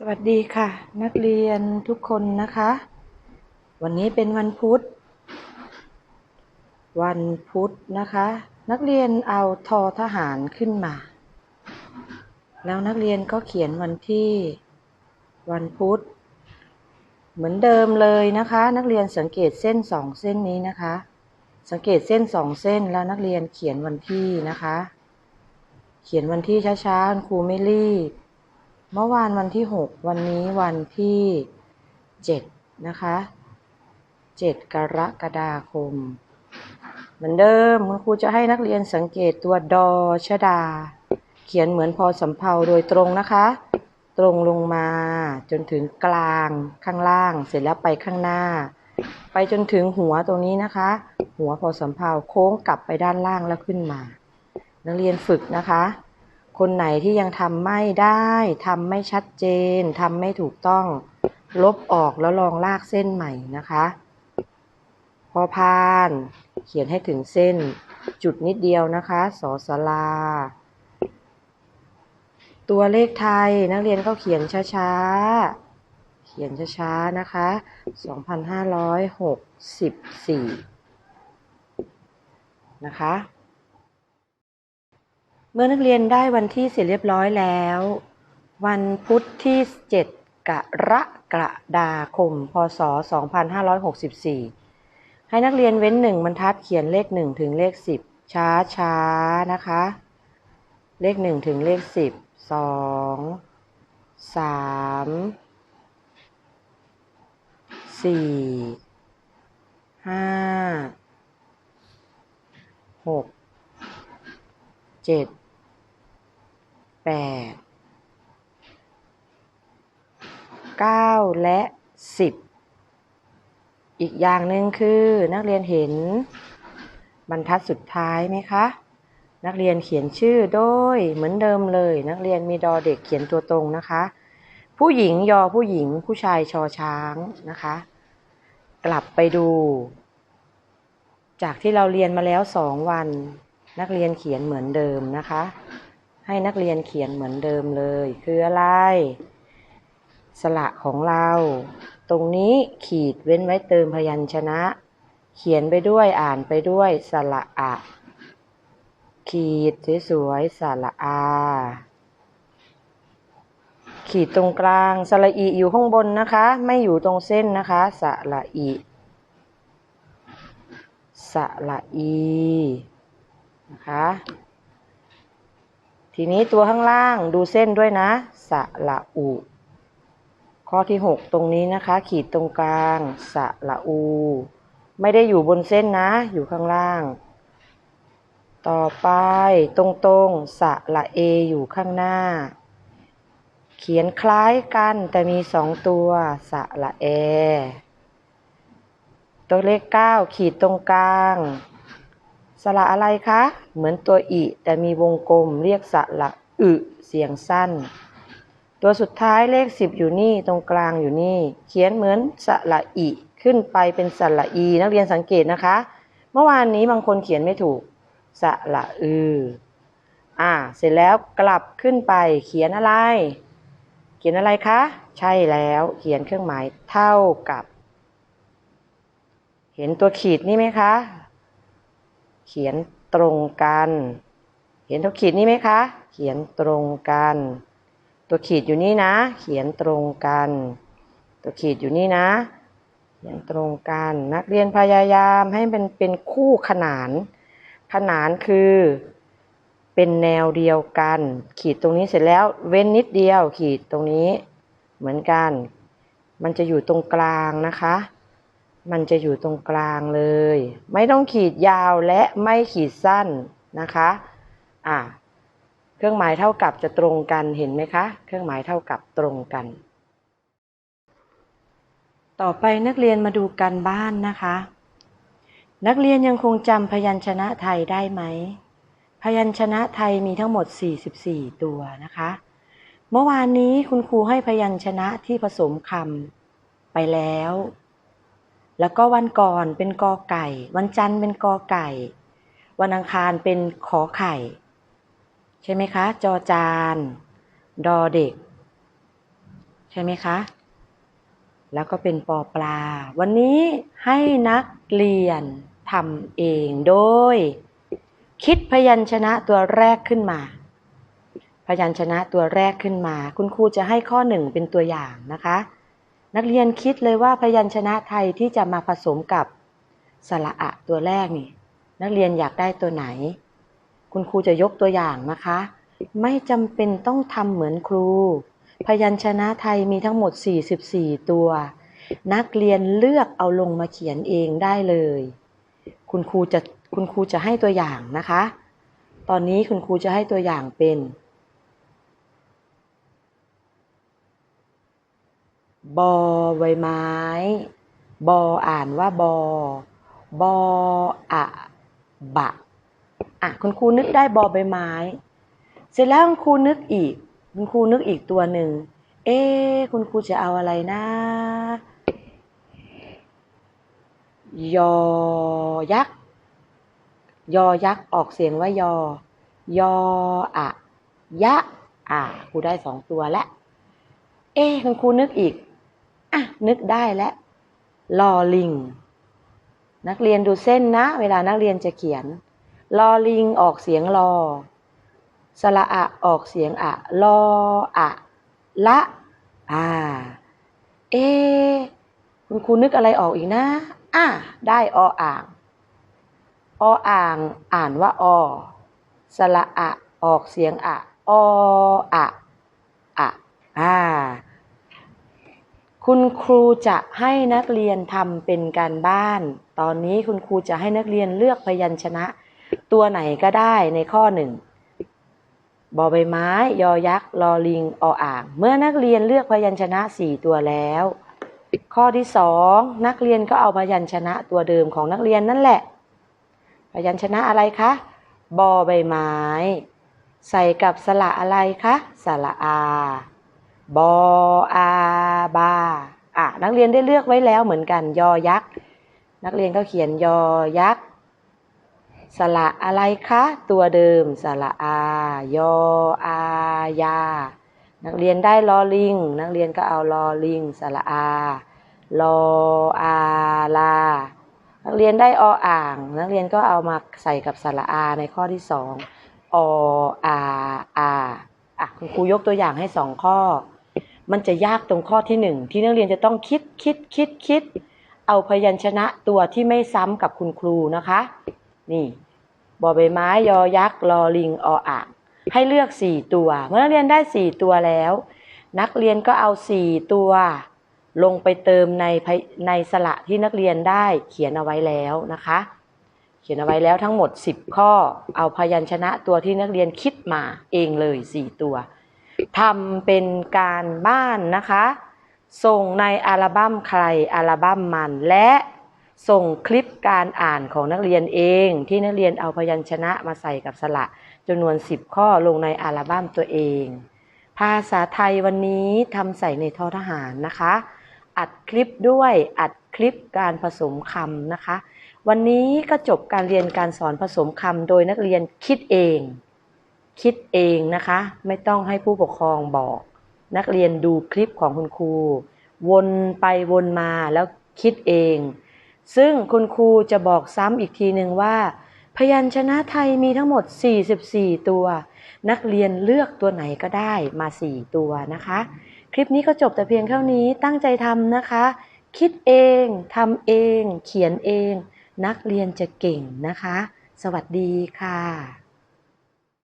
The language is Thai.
สวัสดีค่ะ นักเรียนทุกคนนะคะ วันนี้เป็นวันพุธ วันพุธนะคะ นักเรียนเอาทอทหารขึ้นมา แล้วนักเรียนก็เขียนวันที่วันพุธ เหมือนเดิมเลยนะคะ นักเรียนสังเกตเส้นสองเส้นนี้นะคะ สังเกตเส้นสองเส้นแล้วนักเรียนเขียนวันที่นะคะ เขียนวันที่ช้าๆครูไม่รีบ เมื่อวานวันที่หกวันนี้วันที่เจ็ดนะคะเจ็ดกรกฎาคม เหมือนเดิมคุณครูจะให้นักเรียนสังเกตตัวดอชดา เขียนเหมือนพอสำเพาโดยตรงนะคะ ตรงลงมาจนถึงกลางข้างล่างเสร็จแล้วไปข้างหน้า ไปจนถึงหัวตรงนี้นะคะ หัวพอสำเพาโค้งกลับไปด้านล่างแล้วขึ้นมา นักเรียนฝึกนะคะ คนไหนที่ยังทำไม่ได้ทำไม่ชัดเจนทำไม่ถูกต้อง ลบออกแล้วลองลากเส้นใหม่นะคะ พอพาน เขียนให้ถึงเส้น จุดนิดเดียวนะคะสอสลา ตัวเลขไทยนักเรียนก็เขียนช้าๆ เขียนช้าๆ นะคะ 2564 นะคะ เมื่อนักเรียนได้วันที่เสร็จเรียบร้อยแล้ว วันพุธที่ 7 กรกฎาคม พศ 2564 ให้นักเรียนเว้นหนึ่งบรรทัดเขียนเลข 1 ถึงเลข 10 ช้าช้านะคะ เลข 1 ถึงเลข 10 2 3 4 5 6 7 แปดเก้าและสิบอีกอย่างหนึ่งคือนักเรียนเห็นบรรทัดสุดท้ายไหมคะ นักเรียนเขียนชื่อโดยเหมือนเดิมเลย นักเรียนมีดอเด็กเขียนตัวตรงนะคะ ผู้หญิงยอผู้หญิงผู้ชายชอช้างนะคะ กลับไปดู จากที่เราเรียนมาแล้วสองวัน นักเรียนเขียนเหมือนเดิมนะคะ ให้นักเรียนเขียนเหมือนเดิมเลย คืออะไร สระของเรา ตรงนี้ขีดเว้นไว้เติมพยัญชนะ เขียนไปด้วยอ่านไปด้วยสระอะขีดสวยๆสระอา ขีดตรงกลางสระอีอยู่ข้างบนนะคะ ไม่อยู่ตรงเส้นนะคะสระอีสระอีนะคะ ทีนี้ตัวข้างล่างดูเส้นด้วยนะสระอุ ข้อที่ 6 ตรงนี้นะคะ ขีดตรงกลางสระอู ไม่ได้อยู่บนเส้นนะ อยู่ข้างล่าง ต่อไปตรงๆสระเออยู่ข้างหน้า เขียนคล้ายกันแต่มีสองตัวสระเอ ตัวเลข 9 ขีดตรงกลาง สระอะไรคะ เหมือนตัวอิ แต่มีวงกลมเรียกสระอึเสียงสั้น ตัวสุดท้ายเลขสิบอยู่นี่ตรงกลางอยู่นี่ เขียนเหมือนสระอิขึ้นไปเป็นสระอี นักเรียนสังเกตนะคะ เมื่อวานนี้บางคนเขียนไม่ถูกสระอืออ่า เสร็จแล้วกลับขึ้นไปเขียนอะไร เขียนอะไรคะ ใช่แล้วเขียนเครื่องหมายเท่ากับ เห็นตัวขีดนี่ไหมคะ เขียนตรงกัน เห็นตัวขีดนี่ไหมคะ เขียนตรงกัน ตัวขีดอยู่นี่นะ เขียนตรงกัน ตัวขีดอยู่นี่นะ เขียนตรงกัน นักเรียนพยายามให้เป็นเป็นคู่ขนาน ขนานคือ เป็นแนวเดียวกัน ขีดตรงนี้เสร็จแล้วเว้นนิดเดียว ขีดตรงนี้ เหมือนกัน มันจะอยู่ตรงกลางนะคะ มันจะอยู่ตรงกลางเลย ไม่ต้องขีดยาวและไม่ขีดสั้นนะคะอะเครื่องหมายเท่ากับจะตรงกันเห็นไหมคะ เครื่องหมายเท่ากับตรงกัน ต่อไปนักเรียนมาดูกันบ้านนะคะ นักเรียนยังคงจำพยัญชนะไทยได้ไหม พยัญชนะไทยมีทั้งหมด 44 ตัวนะคะ เมื่อวานนี้คุณครูให้พยัญชนะที่ผสมคำไปแล้ว แล้วก็วันก่อนเป็นกอไก่ วันจันทร์เป็นกอไก่ วันอังคารเป็นขอไข่ ใช่ไหมคะ จอจาน ดอเด็กใช่ช่ไหมคะ แล้วก็เป็นปอปลา วันนี้ให้นักเรียนทำเองโดย คิดพยัญชนะตัวแรกขึ้นมา พยัญชนะตัวแรกขึ้นมา คุณครูจะให้ข้อหนึ่งเป็นตัวอย่างนะคะ นักเรียนคิดเลยว่าพยัญชนะไทยที่จะมาผสมกับสระอะตัวแรกนี่ นักเรียนอยากได้ตัวไหน คุณครูจะยกตัวอย่างนะคะ ไม่จำเป็นต้องทำเหมือนครู พยัญชนะไทยมีทั้งหมด 44 ตัว นักเรียนเลือกเอาลงมาเขียนเองได้เลย คุณครูจะคุณครูจะให้ตัวอย่างนะคะ ตอนนี้คุณครูจะให้ตัวอย่างเป็น บอใบไม้ บออ่านว่าบอ บออะบะอะคุณครูนึกได้บอใบไม้ เสร็จแล้วคุณครูนึกอีก คุณครูนึกอีกตัวหนึ่ง เอ๊คุณครูจะเอาอะไรนะ ยอยักษ์ ยอยักษ์ออกเสียงว่ายอ ยออะยะ อะครูได้สองตัวแล้วเอ๊คุณครูนึกอีก อะนึกได้แล้วลอลิง นักเรียนดูเส้นนะ เวลานักเรียนจะเขียนลอลิงออกเสียงลอ สระอะออกเสียงอะลออะละอ่าเอคุณครูนึกอะไรออกอีกนะอะได้ออ่างออ่างอ่านว่าอ สระอะออกเสียงอะออะอะอ่า คุณครูจะให้นักเรียนทำเป็นการบ้าน ตอนนี้คุณครูจะให้นักเรียนเลือกพยัญชนะ ตัวไหนก็ได้ในข้อหนึ่งบอใบไม้ ยอยักษ์ลอลิงออ่าง เมื่อนักเรียนเลือกพยัญชนะสี่ตัวแล้ว ข้อที่สองนักเรียนก็เอาพยัญชนะตัวเดิมของนักเรียนนั่นแหละ พยัญชนะอะไรคะบอใบไม้ ใส่กับสระอะไรคะสระอา บออาบาอะนักเรียนได้เลือกไว้แล้วเหมือนกัน ยอยักษ์ นักเรียนก็เขียนยอยักษ์ สระอะไรคะ ตัวเดิม สระอา ยออายา นักเรียนได้ลอลิง นักเรียนก็เอาลอลิง สระอา ลออาลา นักเรียนได้ออ่าง นักเรียนก็เอามาใส่กับสระอาในข้อที่สองออาอาอะคุณครูยกตัวอย่างให้สองข้อ มันจะยากตรงข้อที่หนึ่งที่นักเรียนจะต้องคิดคิดคิดคิด เอาพยัญชนะตัวที่ไม่ซ้ำกับคุณครูนะคะ นี่บอใบไม้ยอยักษ์ลอลิงออ่างให้เลือกสี่ตัว เมื่อนักเรียนได้สี่ตัวแล้ว นักเรียนก็เอาสี่ตัว ลงไปเติมในในสระที่นักเรียนได้เขียนเอาไว้แล้วนะคะ เขียนเอาไว้แล้วทั้งหมด 10 ข้อ เอาพยัญชนะตัวที่นักเรียนคิดมาเองเลย 4 ตัว ทำเป็นการบ้านนะคะ ส่งในอัลบั้มใครอัลบั้มมัน และส่งคลิปการอ่านของนักเรียนเอง ที่นักเรียนเอาพยัญชนะมาใส่กับสระจำนวน 10 ข้อลงในอัลบั้มตัวเอง ภาษาไทยวันนี้ทำใส่ในทอทหารนะคะ อัดคลิปด้วยอัดคลิปการผสมคำนะคะ วันนี้ก็จบการเรียนการสอนผสมคำโดยนักเรียนคิดเอง คิดเองนะคะ ไม่ต้องให้ผู้ปกครองบอก นักเรียนดูคลิปของคุณครู วนไปวนมาแล้วคิดเอง ซึ่งคุณครูจะบอกซ้ำอีกทีหนึ่งว่า พยัญชนะไทยมีทั้งหมด 44 ตัว นักเรียนเลือกตัวไหนก็ได้มา 4 ตัวนะคะ คลิปนี้ก็จบแต่เพียงเท่านี้ตั้งใจทำนะคะ คิดเองทำเอง เขียนเอง นักเรียนจะเก่งนะคะ สวัสดีค่ะ